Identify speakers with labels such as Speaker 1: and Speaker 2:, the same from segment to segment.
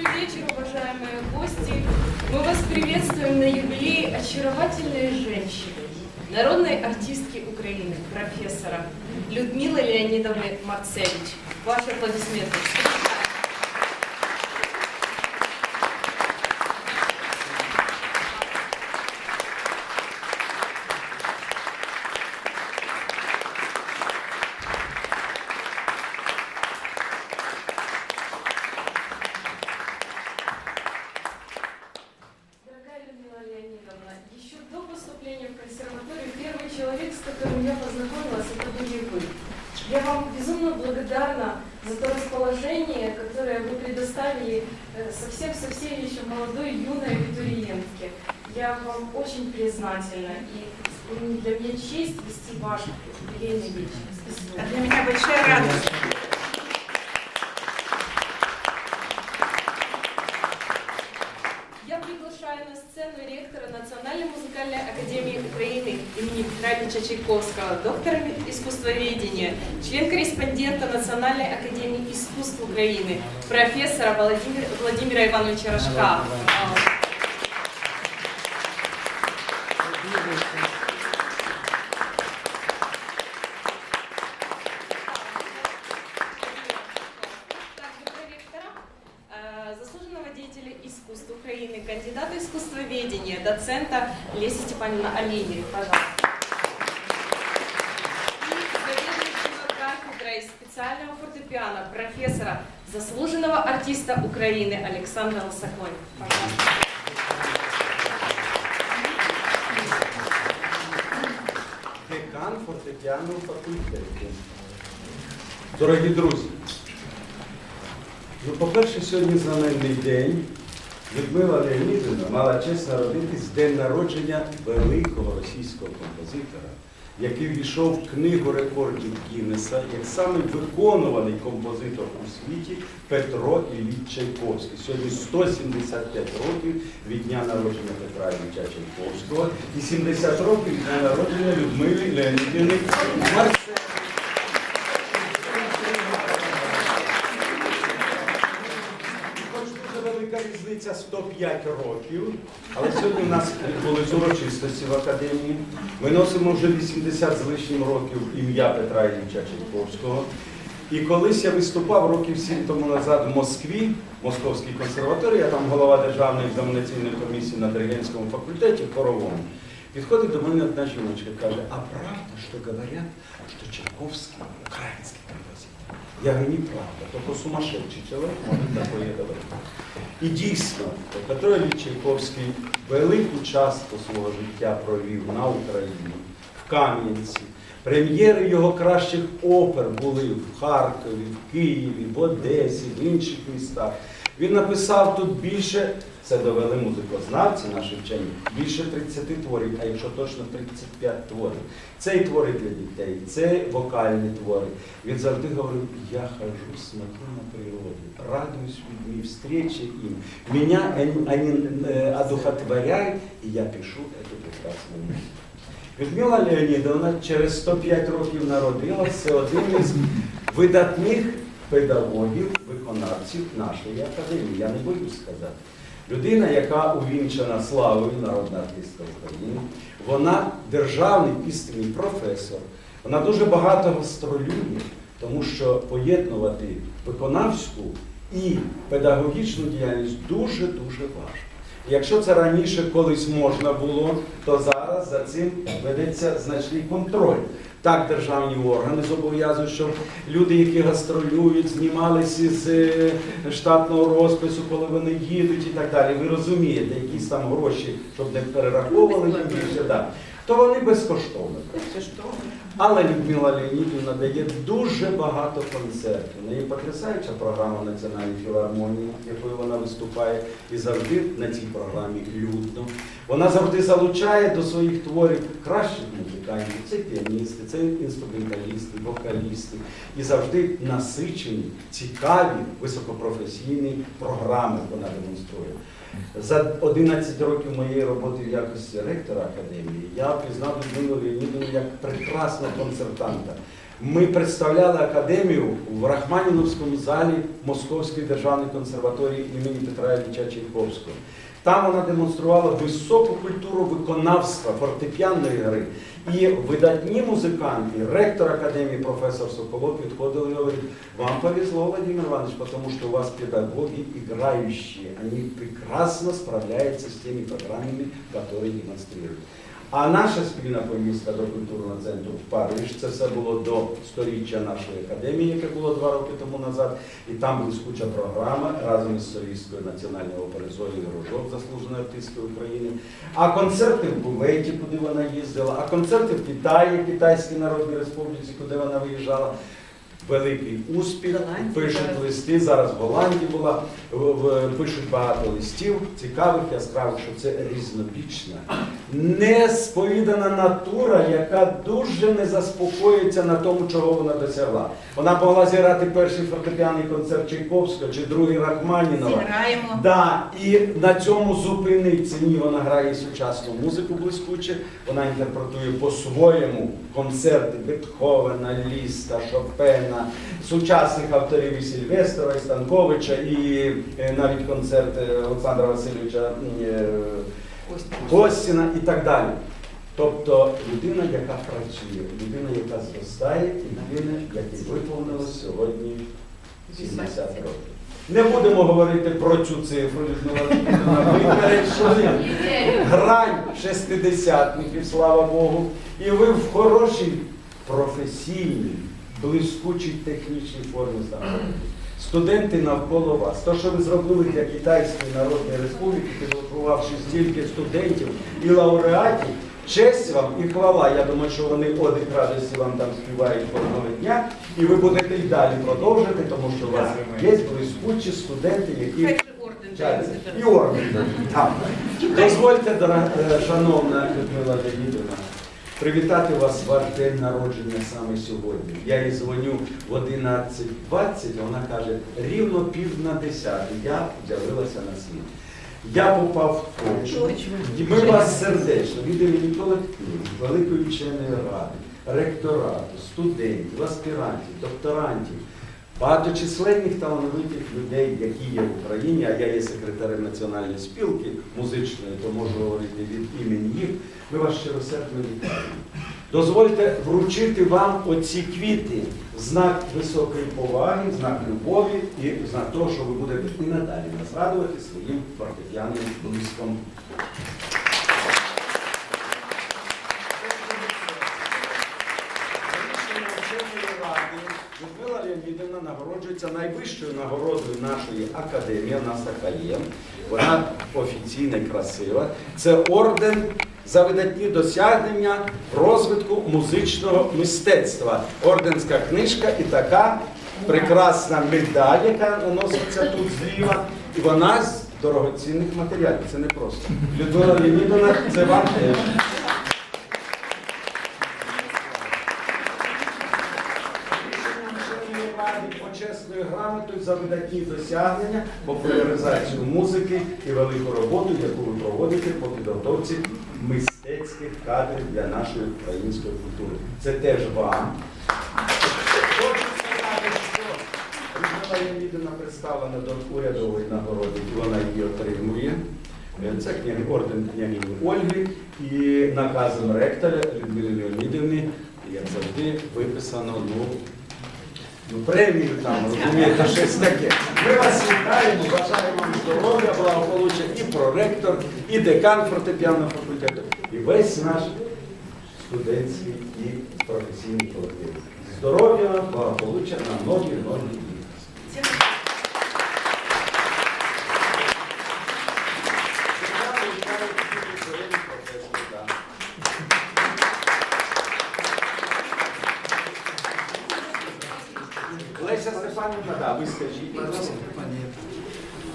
Speaker 1: Добрый вечер, уважаемые гости. Мы вас приветствуем на юбилее очаровательной женщины, народной артистки Украины, профессора Людмилы Леонидовны Марцевич. Ваши аплодисменты. Признательна, и для меня честь вести ваш юбилейный вечер. Спасибо.
Speaker 2: Для меня большая радость.
Speaker 1: Я приглашаю на сцену ректора Национальной музыкальной академии Украины имени Петра Ильича Чайковского, доктора искусствоведения, член-корреспондента Национальной академии искусств Украины, профессора Владимира, Владимира Ивановича Рожка. Заслуженного деятеля искусств Украины, кандидата искусствоведения, доцента Леся Степановна Оленина. Пожалуйста. Кафедрой специального фортепиано, профессора, заслуженного артиста Украины Александра Лосаконь. Пожалуйста.
Speaker 3: Декан фортепіано факультету. Дорогі друзі, ну, по-перше, сьогодні знаменний день. Людмила Леонідовна мала честь народитись день народження великого російського композитора, який війшов в книгу рекордів Гіннеса як самий виконуваний композитор у світі Петро Ілліч Чайковський. Сьогодні 175 років від дня народження Петра Ілліча Чайковського і 70 років від дня народження Людмили Леонідівни Марцевич. Велика 105 років, але сьогодні в нас відбулись урочистості в академії. Ми носимо вже 80 з лишнім років ім'я Петра Ілліча Чайковського. І колись я виступав років сім тому назад в Москві, Московській консерваторії, я там голова Державної екзаменаційної комісії на диригентському факультеті Хоровому. Підходить до мене одна жіночка і каже, а правда, що говорять, що Чайковський український композитор? Я говорю, неправда, только сумасшедший человек может такое говорить. І дійсно, Петро Ілліч Чайковський велику частку свого життя провів на Україні, в Кам'янці. Прем'єри його кращих опер були в Харкові, в Києві, в Одесі, в інших містах. Він написав тут більше, це довели музикознавці, наші вчені, більше 30 творів, а якщо точно 35 творів. Це і твори для дітей, це вокальні твори. Він завжди говорив, я хожу, смотрю на природу, радуюсь людьми, встрече им. Меня они, они э, одухотворяют, и я пишу эту прекрасную музыку. Людмила Леонідовна через 105 років народилася, це один із видатних педагогів, виконавців нашої академії. Я не боюсь сказати. Людина, яка увінчена славою, народна артистка України, вона державний істинний професор. Вона дуже багато гастролює, тому що поєднувати виконавську і педагогічну діяльність дуже-дуже важко. Якщо це раніше колись можна було, то зараз за цим ведеться значний контроль. Так, державні органи зобов'язують, щоб люди, які гастролюють, знімалися з е, штатного розпису, коли вони їдуть і так далі. Ви розумієте, якісь там гроші, щоб не перераховували більше, да. То вони безкоштовно. Але Людмила Леонідівна дає дуже багато концертів. Неї потрясаюча програма Національної філармонії, якою вона виступає, і завжди на цій програмі людно. Вона завжди залучає до своїх творів кращих музикантів. Це піаністи, це інструменталісти, вокалісти. І завжди насичені, цікаві, високопрофесійні програми вона демонструє. За 11 років моєї роботи в якості ректора академії я пізнав Людмилу Леонідовну як прекрасного концертанта. Ми представляли академію в Рахманіновському залі Московської державної консерваторії імені Петра Ілліча Чайковського. Там вона демонструвала високу культуру виконавства фортепіаної гри. І видатні музиканти, ректор академії професор Соколов підходили і говорить, вам повезло, Владимир Иванович, потому что у вас педагоги играющие, они прекрасно справляются с теми программами, которые демонстрируют. А наша спільна поїздка до культурного центру в Париж, це все було до сторіччя нашої академії, яке було два роки тому назад. І там блискуча програма разом із солісткою Національної опери Рожок, заслуженої артистки України. А концерти в Буветі, куди вона їздила, а концерти в Китаї, Китайській Народній Республіці, куди вона виїжджала. Великий успіх, пишуть листи. Зараз в Голландії була, пишуть багато листів, цікавих, яскравих, що це різнобічна, несповідана натура, яка дуже не заспокоїться на тому, чого вона досягла. Вона могла зіграти перший фортепіаний концерт Чайковського чи другий Рахманінова.
Speaker 2: Зіграємо.
Speaker 3: Да, і на цьому зупиниться. Ні, вона грає сучасну музику блискуче, вона інтерпретує по-своєму концерти Бетховена, Ліста, Шопена, сучасних авторів і Сільвестрова, і Станковича, і е, навіть концерт е, Олександра Васильовича е, Костіна і так далі. Тобто людина, яка працює, людина, яка зростає, і людина, якій виповнилось сьогодні 70 років. Не будемо говорити про цю цифру, грань шестидесятників, слава Богу, і ви в хорошій професійній, блискучій технічній формі знаходитесь. Студенти навколо вас. То, що ви зробили для Китайської Народної Республіки, підготувавши стільки студентів і лауреатів, честь вам і хвала. Я думаю, що вони одик радості вам там співають кожного дня, і ви будете і далі продовжити, тому що у вас є блискучі студенти, які
Speaker 2: орден
Speaker 3: І орден. Дозвольте, е, шановна Людмила Леонідовна, привітати вас ваш день народження саме сьогодні. Я їй дзвоню в 11.20, вона каже, рівно пів на десяту я з'явилася на світ. Я попав в точку. Ми вас сердечно від імені колективу, Великої вченої ради, ректорату, студентів, аспірантів, докторантів, багаточисленних талановитих людей, які є в Україні, а я є секретарем національної спілки музичної, то можу говорити від імені їх. Ми вас щиросердно вітаємо. Дозвольте вручити вам оці квіти знак високої поваги, знак любові і знак того, що ви будете і надалі нас радувати своїм фортепіанним блиском. Рішення вченої ради Людмила Леонідівна нагороджується найвищою нагородою нашої академії, у така є. Вона офіційна і красива. Це орден за видатні досягнення розвитку музичного мистецтва. Орденська книжка і така прекрасна медаль, яка наноситься тут зліва. І вона з дорогоцінних матеріалів. Це не просто. Людмила Леонідовна, це вам теж. Рішенням вченої ради почесною видатні досягнення, популяризацію музики і велику роботу, яку ви проводите по підготовці мистецьких кадрів для нашої української культури. Це теж вам. Леонідівна представлена до урядової нагороди, і вона її отримує. Це орден княгині Ольги і наказом ректора Людмили Леонідівни, як завжди, виписано ну, премію там, розумієте, щось таке. Ми вас вітаємо, бажаємо вам здоров'я, благополуччя і проректор, і декан фортепіанного факультету, і весь наш студентський і професійний колектив. Здоров'я, благополуччя на ноги, многі Стефанівна, да.
Speaker 4: Пожалуйста, компания.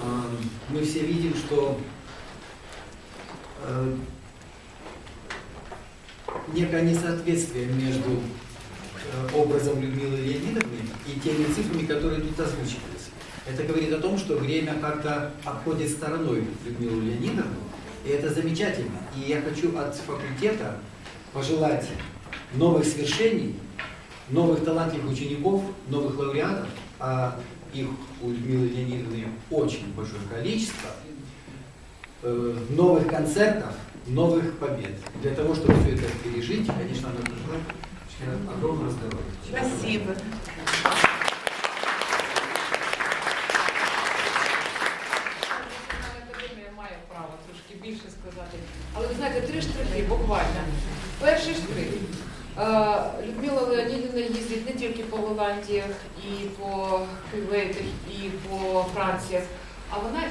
Speaker 4: А, Мы все видим, что э, некое несоответствие между э, образом Людмилы Леонидовны и теми цифрами, которые тут озвучивались. Это говорит о том, что время как-то обходит стороной Людмилу Леонидовну, и это замечательно. И я хочу от факультета пожелать новых свершений, новых талантливых учеников, новых лауреатов, а их у Людмилы Леонидовны очень большое количество, э, новых концертов, новых побед. Для того, чтобы все это пережить, конечно, надо пожелать очень огромного здоровья.
Speaker 2: Спасибо.
Speaker 1: Національна академія має право трошки більше сказати. Але ви знаєте, три штрихи буквально. Перший штрих. Е, Людмила Леонідівна їздить не тільки по Голландіях і по Кюветах, і по Франціях, а вона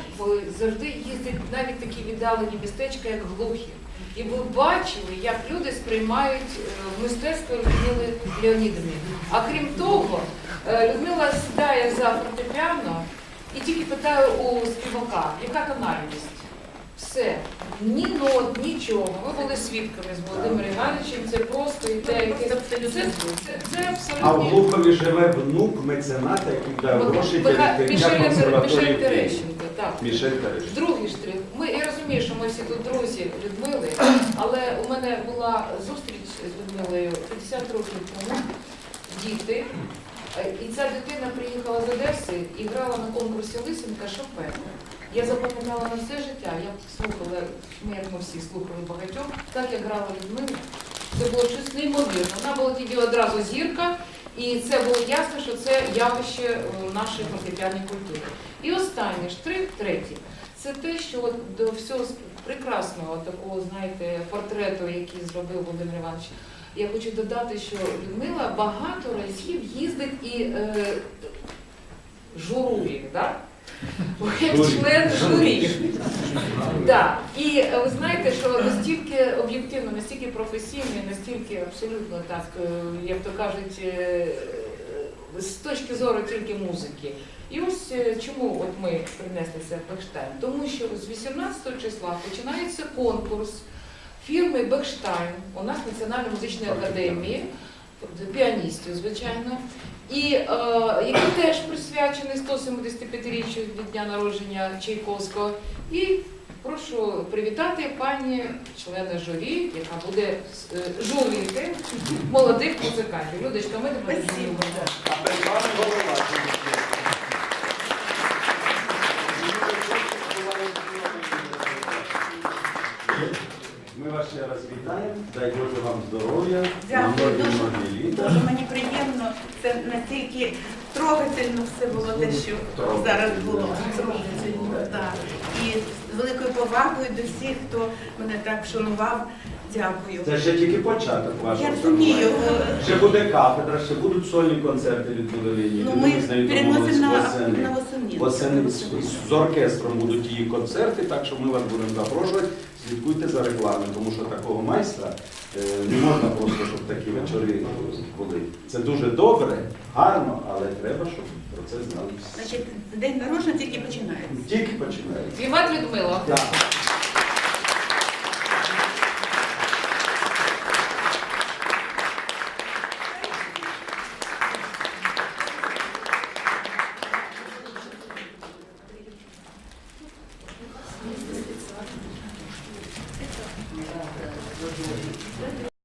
Speaker 1: завжди їздить навіть такі віддалені містечка, як Глухів. І ви бачили, як люди сприймають е, мистецтво Людмили Леонідівни. А крім того, е, Людмила сідає за фортепіано і тільки питає у співака, яка тональність? Все. Ні нот, нічого. Ви були свідками з Володимиром Івановичем, це просто йде якесь. Це, це, це
Speaker 3: А в
Speaker 1: абсолютно.
Speaker 3: Глухові живе внук мецената, який дав гроші для
Speaker 1: Миха-
Speaker 3: відкриття
Speaker 1: Мішель Мішель
Speaker 3: консерваторії.
Speaker 1: Терещенко, так.
Speaker 3: Мішель Терещенко.
Speaker 1: Другий штрих. Ми, я розумію, що ми всі тут друзі Людмили, але у мене була зустріч з Людмилою 50 років тому. Діти. Е, І ця дитина приїхала з Одеси і грала на конкурсі Лисенка Шопен. Я запам'ятала на все життя. Я слухала, ми, як ми всі слухали багатьох, так як грала Людмила. Це було щось неймовірне. Вона була тоді одразу зірка, і це було ясно, що це явище е, нашої фортепіанної культури. І останній штрих, третій, це те, що от до всього прекрасного такого, знаєте, портрету, який зробив Володимир Іванович, я хочу додати, що Людмила багато разів їздить і е, журує, так? Як член журі. Да. І е, ви знаєте, що настільки об'єктивно, настільки професійно, настільки абсолютно так, е, як то кажуть, е, з точки зору тільки музики. І ось чому от ми принесли це в Бекштайн? Тому що з 18 числа починається конкурс фірми Бекштайн, у нас Національної музичної академії, піаністів, звичайно, і е, який теж присвячений 175-річчю від дня народження Чайковського. І прошу привітати пані члена журі, яка буде е, журити молодих музикантів. Людочка, ми тебе.
Speaker 3: А голова. Ми вас ще раз вітаємо. Дай Боже вам здоров'я.
Speaker 2: Дякую,
Speaker 3: на многі
Speaker 2: дуже.
Speaker 3: многі літа.
Speaker 2: Дуже мені приємно. Це настільки трогательно все було те, що зараз було. Трогательно, так. І з великою повагою до всіх, хто мене так вшанував. Дякую.
Speaker 3: Це ще тільки початок
Speaker 2: Я
Speaker 3: вашого
Speaker 2: розумію.
Speaker 3: Ще буде кафедра, ще будуть сольні концерти від Будовині.
Speaker 2: Ну, ми переносимо на, на восени.
Speaker 3: Восени з- з оркестром будуть її концерти, так що ми вас будемо запрошувати. Слідкуйте за рекламою, тому що такого майстра е, не можна просто, щоб такі вечори були. Це дуже добре, гарно, але треба, щоб про це знали всі.
Speaker 2: Значить, день народження тільки починається.
Speaker 3: Тільки починається.
Speaker 1: Віват Людмила.
Speaker 3: Так.